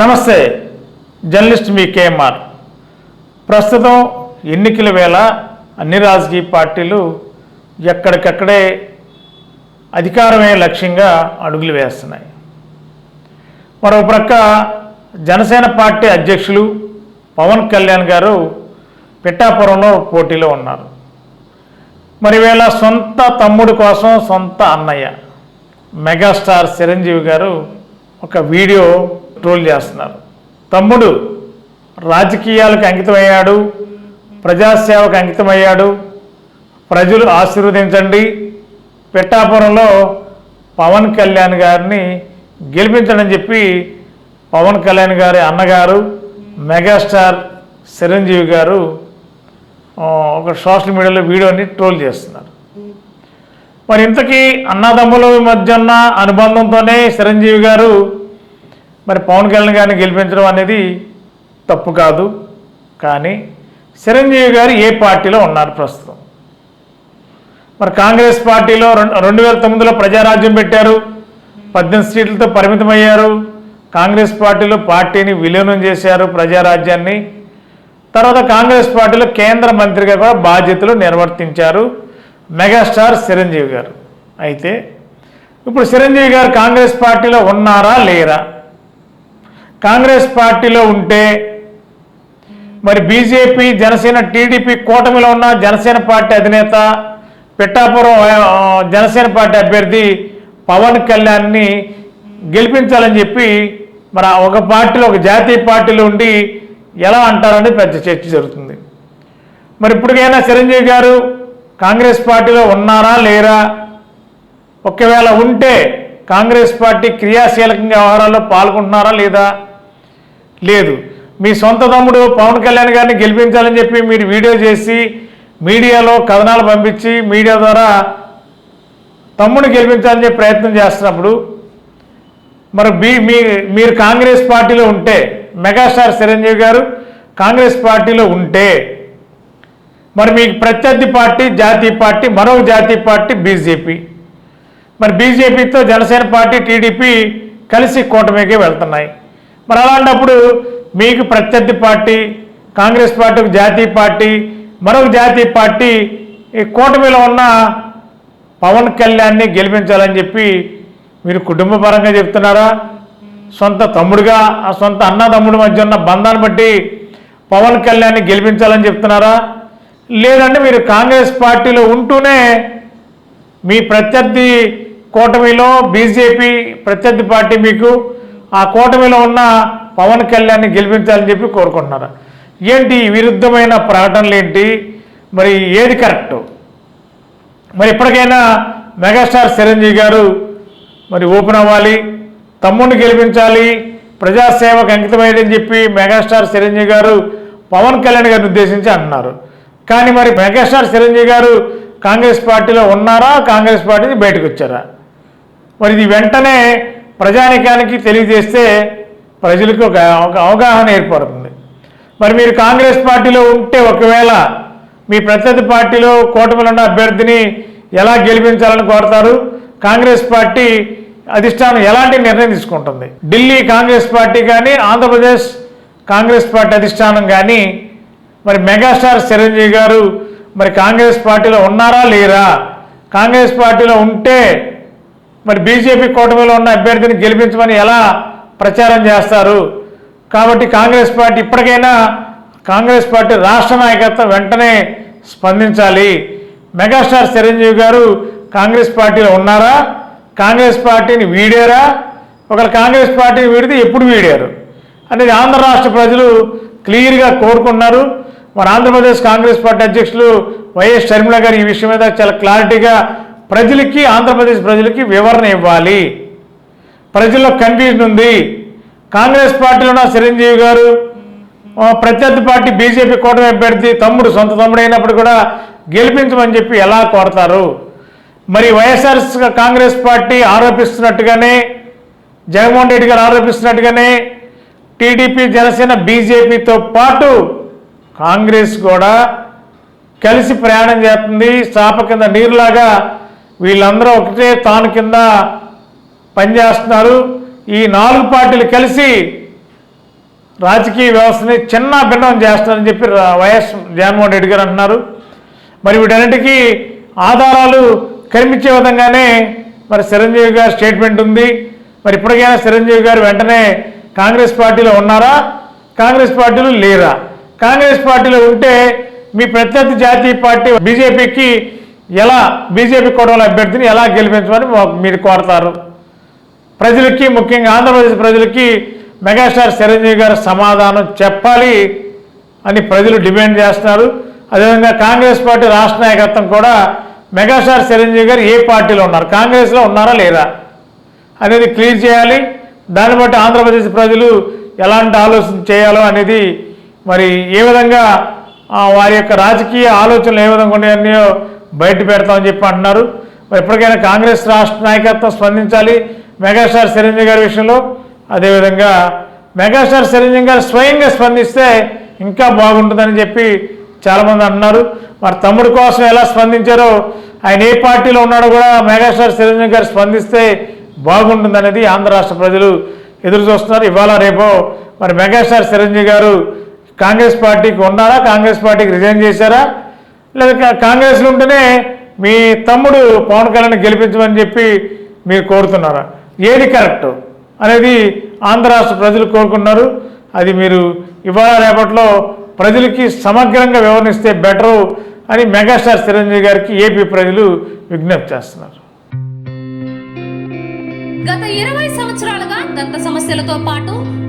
నమస్తే జర్నలిస్ట్ మీ కేఎంఆర్. ప్రస్తుతం ఎన్నికల వేళ అన్ని రాజకీయ పార్టీలు ఎక్కడికక్కడే అధికారమే లక్ష్యంగా అడుగులు వేస్తున్నాయి. మరో ప్రక్క జనసేన పార్టీ అధ్యక్షులు పవన్ కళ్యాణ్ గారు పిఠాపురంలో పోటీలో ఉన్నారు. మరి వేళ సొంత తమ్ముడు కోసం సొంత అన్నయ్య మెగాస్టార్ చిరంజీవి గారు ఒక వీడియో ట్రోల్ చేస్తున్నారు. తమ్ముడు రాజకీయాలకు అంకితమయ్యాడు ప్రజాసేవకు అంకితమయ్యాడు. ప్రజలు ఆశీర్వదించండి. పెట్టాపురంలో పవన్ కళ్యాణ్ గారిని గెలిపించడని చెప్పి పవన్ కళ్యాణ్ గారి అన్నగారు మెగాస్టార్ చిరంజీవి గారు ఒక సోషల్ మీడియాలో వీడియోని ట్రోల్ చేస్తున్నారు. మరి ఇంతకీ అన్నదమ్ముల మధ్య ఉన్న అనుబంధంతోనే చిరంజీవి గారు మరి పవన్ కళ్యాణ్ గారిని గెలిపించడం అనేది తప్పు కాదు. కానీ చిరంజీవి గారు ఏ పార్టీలో ఉన్నారు ప్రస్తుతం? మరి కాంగ్రెస్ పార్టీలో రెండు రెండు వేల తొమ్మిదిలో ప్రజారాజ్యం పెట్టారు. పద్దెనిమిది సీట్లతో పరిమితమయ్యారు. కాంగ్రెస్ పార్టీలో పార్టీని విలీనం చేశారు ప్రజారాజ్యాన్ని. తర్వాత కాంగ్రెస్ పార్టీలో కేంద్ర మంత్రిగా కూడా బాధ్యతలు నిర్వర్తించారు మెగాస్టార్ చిరంజీవి గారు. అయితే ఇప్పుడు చిరంజీవి గారు కాంగ్రెస్ పార్టీలో ఉన్నారా లేరా? కాంగ్రెస్ పార్టీలో ఉంటే మరి బీజేపీ జనసేన టీడీపీ కూటమిలో ఉన్న జనసేన పార్టీ అధినేత పిట్టాపురం జనసేన పార్టీ అభ్యర్థి పవన్ కళ్యాణ్ని గెలిపించాలని చెప్పి మరి ఒక పార్టీలో ఒక జాతీయ పార్టీలో ఉండి ఎలా అంటారని పెద్ద చర్చ జరుగుతుంది. మరి ఇప్పటికైనా చిరంజీవి గారు కాంగ్రెస్ పార్టీలో ఉన్నారా లేరా? ఒకవేళ ఉంటే కాంగ్రెస్ పార్టీ క్రియాశీలకంగా వ్యవహారాల్లో పాల్గొంటున్నారా లేదా? లేదు. మీ సొంత తమ్ముడు పవన్ కళ్యాణ్ గారిని గెలిపించాలని చెప్పి మీరు వీడియో చేసి మీడియాలో కథనాలు పంపించి మీడియా ద్వారా తమ్ముడిని గెలిపించాలని చెప్పి ప్రయత్నం చేస్తున్నప్పుడు మరి బీ మీ మీరు కాంగ్రెస్ పార్టీలో ఉంటే మెగాస్టార్ చిరంజీవి గారు కాంగ్రెస్ పార్టీలో ఉంటే మరి మీకు ప్రత్యర్థి పార్టీ జాతీయ పార్టీ మరొక జాతీయ పార్టీ బీజేపీ. మరి బీజేపీతో జనసేన పార్టీ టీడీపీ కలిసి కూటమికి వెళ్తున్నాయి. మరి అలాంటప్పుడు మీకు ప్రత్యర్థి పార్టీ కాంగ్రెస్ పార్టీ ఒక జాతీయ పార్టీ మరొక జాతీయ పార్టీ ఈ కూటమిలో ఉన్న పవన్ కళ్యాణ్ని గెలిపించాలని చెప్పి మీరు కుటుంబపరంగా చెప్తున్నారా? సొంత తమ్ముడుగా ఆ సొంత అన్నదమ్ముడి మధ్య ఉన్న బంధాన్ని బట్టి పవన్ కళ్యాణ్ని గెలిపించాలని చెప్తున్నారా? లేదంటే మీరు కాంగ్రెస్ పార్టీలో ఉంటూనే మీ ప్రత్యర్థి కూటమిలో బీజేపీ ప్రత్యర్థి పార్టీ మీకు ఆ కూటమిలో ఉన్న పవన్ కళ్యాణ్ని గెలిపించాలని చెప్పి కోరుకుంటున్నారు. ఏంటి విరుద్ధమైన ప్రకటనలు ఏంటి? మరి ఏది కరెక్ట్? మరి ఇప్పటికైనా మెగాస్టార్ చిరంజీవి గారు మరి ఓపెన్ అవ్వాలి తమ్ముడిని గెలిపించాలి ప్రజాసేవకు అంకితమైందని చెప్పి మెగాస్టార్ చిరంజీవి గారు పవన్ కళ్యాణ్ గారిని ఉద్దేశించి అన్నారు కానీ మరి మెగాస్టార్ చిరంజీవి గారు కాంగ్రెస్ పార్టీలో ఉన్నారా? కాంగ్రెస్ పార్టీ బయటకు వచ్చారా? మరి ఇది వెంటనే ప్రజానికానికి తెలియజేస్తే ప్రజలకు ఒక అవగాహన ఏర్పడుతుంది. మరి మీరు కాంగ్రెస్ పార్టీలో ఉంటే ఒకవేళ మీ ప్రత్యర్థి పార్టీలో కూటమిలో ఉన్న అభ్యర్థిని ఎలా గెలిపించాలని కోరతారు? కాంగ్రెస్ పార్టీ అధిష్టానం ఎలాంటి నిర్ణయం తీసుకుంటుంది? ఢిల్లీ కాంగ్రెస్ పార్టీ కానీ ఆంధ్రప్రదేశ్ కాంగ్రెస్ పార్టీ అధిష్టానం కానీ మరి మెగాస్టార్ చిరంజీవి గారు మరి కాంగ్రెస్ పార్టీలో ఉన్నారా లేరా? కాంగ్రెస్ పార్టీలో ఉంటే మరి బీజేపీ కూటమిలో ఉన్న అభ్యర్థిని గెలిపించమని ఎలా ప్రచారం చేస్తారు? కాబట్టి కాంగ్రెస్ పార్టీ ఇప్పటికైనా కాంగ్రెస్ పార్టీ రాష్ట్ర నాయకత్వం వెంటనే స్పందించాలి. మెగాస్టార్ చిరంజీవి గారు కాంగ్రెస్ పార్టీలో ఉన్నారా? కాంగ్రెస్ పార్టీని వీడారా? ఒకవేళ కాంగ్రెస్ పార్టీని వీడితే ఎప్పుడు వీడారు? అనేది ఆంధ్ర రాష్ట్ర ప్రజలు క్లియర్గా కోరుకున్నారు. మన ఆంధ్రప్రదేశ్ కాంగ్రెస్ పార్టీ అధ్యక్షులు వైఎస్ షర్మిల గారు ఈ విషయం మీద చాలా క్లారిటీగా ప్రజలకి ఆంధ్రప్రదేశ్ ప్రజలకి వివరణ ఇవ్వాలి. ప్రజల్లో కన్ఫ్యూజన్ ఉంది. కాంగ్రెస్ పార్టీలో ఉన్న చిరంజీవి గారు ప్రత్యర్థి పార్టీ బీజేపీ కూటమి అభ్యర్థి తమ్ముడు సొంత తమ్ముడు అయినప్పుడు కూడా గెలిపించమని చెప్పి ఎలా కోరతారు? మరి వైఎస్ఆర్ కాంగ్రెస్ పార్టీ ఆరోపిస్తున్నట్టుగానే జగన్మోహన్ రెడ్డి గారు ఆరోపిస్తున్నట్టుగానే టీడీపీ జనసేన బీజేపీతో పాటు కాంగ్రెస్ కూడా కలిసి ప్రయాణం చేస్తుంది. చాప కింద నీరులాగా వీళ్ళందరూ ఒకటే తాను కింద పనిచేస్తున్నారు. ఈ నాలుగు పార్టీలు కలిసి రాజకీయ వ్యవస్థని చిన్న భిన్నం చేస్తారని చెప్పి వైఎస్ జగన్మోహన్ రెడ్డి గారు అంటున్నారు. మరి వీటన్నిటికీ ఆధారాలు కనిపించే విధంగానే మరి చిరంజీవి గారి స్టేట్మెంట్ ఉంది. మరి ఇప్పటికైనా చిరంజీవి గారు వెంటనే కాంగ్రెస్ పార్టీలో ఉన్నారా? కాంగ్రెస్ పార్టీలో లేరా? కాంగ్రెస్ పార్టీలో ఉంటే మీ ప్రత్యర్థి జాతీయ పార్టీ బీజేపీకి ఎలా బీజేపీ కొడవల అభ్యర్థిని ఎలా గెలిపించమని మీరు కోరతారు. ప్రజలకి ముఖ్యంగా ఆంధ్రప్రదేశ్ ప్రజలకి మెగాస్టార్ చిరంజీవి గారు సమాధానం చెప్పాలి అని ప్రజలు డిమాండ్ చేస్తున్నారు. అదేవిధంగా కాంగ్రెస్ పార్టీ రాష్ట్ర నాయకత్వం కూడా మెగాస్టార్ చిరంజీవి గారు ఏ పార్టీలో ఉన్నారు? కాంగ్రెస్లో ఉన్నారా లేదా? అనేది క్లియర్ చేయాలి. దాన్ని బట్టి ఆంధ్రప్రదేశ్ ప్రజలు ఎలాంటి ఆలోచన చేయాలో అనేది మరి ఏ విధంగా వారి యొక్క రాజకీయ ఆలోచనలు ఏ విధంగా ఉన్నాయో బయట పెడతామని చెప్పి అంటున్నారు. మరి ఎప్పటికైనా కాంగ్రెస్ రాష్ట్ర నాయకత్వం స్పందించాలి. మెగాస్టార్ చిరంజీవి గారి విషయంలో అదేవిధంగా మెగాస్టార్ చిరంజీవి గారు స్వయంగా స్పందిస్తే ఇంకా బాగుంటుందని చెప్పి చాలామంది అంటున్నారు. మరి తమ్ముడు కోసం ఎలా స్పందించారో ఆయన ఏ పార్టీలో ఉన్నాడో కూడా మెగాస్టార్ చిరంజీవి గారు స్పందిస్తే బాగుంటుందనేది ఆంధ్ర రాష్ట్ర ప్రజలు ఎదురు చూస్తున్నారు. ఇవాళ రేపో మరి మెగాస్టార్ చిరంజీవి గారు కాంగ్రెస్ పార్టీకి ఉన్నారా? కాంగ్రెస్ పార్టీకి రిజైన్ చేశారా? లేదా కాంగ్రెస్లో ఉంటేనే మీ తమ్ముడు పవన్ కళ్యాణ్ గెలిపించమని చెప్పి మీరు కోరుతున్నారా? ఏది కరెక్ట్ అనేది ఆంధ్ర రాష్ట్ర ప్రజలు కోరుకున్నారు అది మీరు ఇవాళ రేపట్లో ప్రజలకి సమగ్రంగా వివరణిస్తే బెటరు అని మెగాస్టార్ చిరంజీవి గారికి ఏపీ ప్రజలు విజ్ఞప్తి చేస్తున్నారు. గత ఇరవై సంవత్సరాలుగా దంత సమస్యలతో పాటు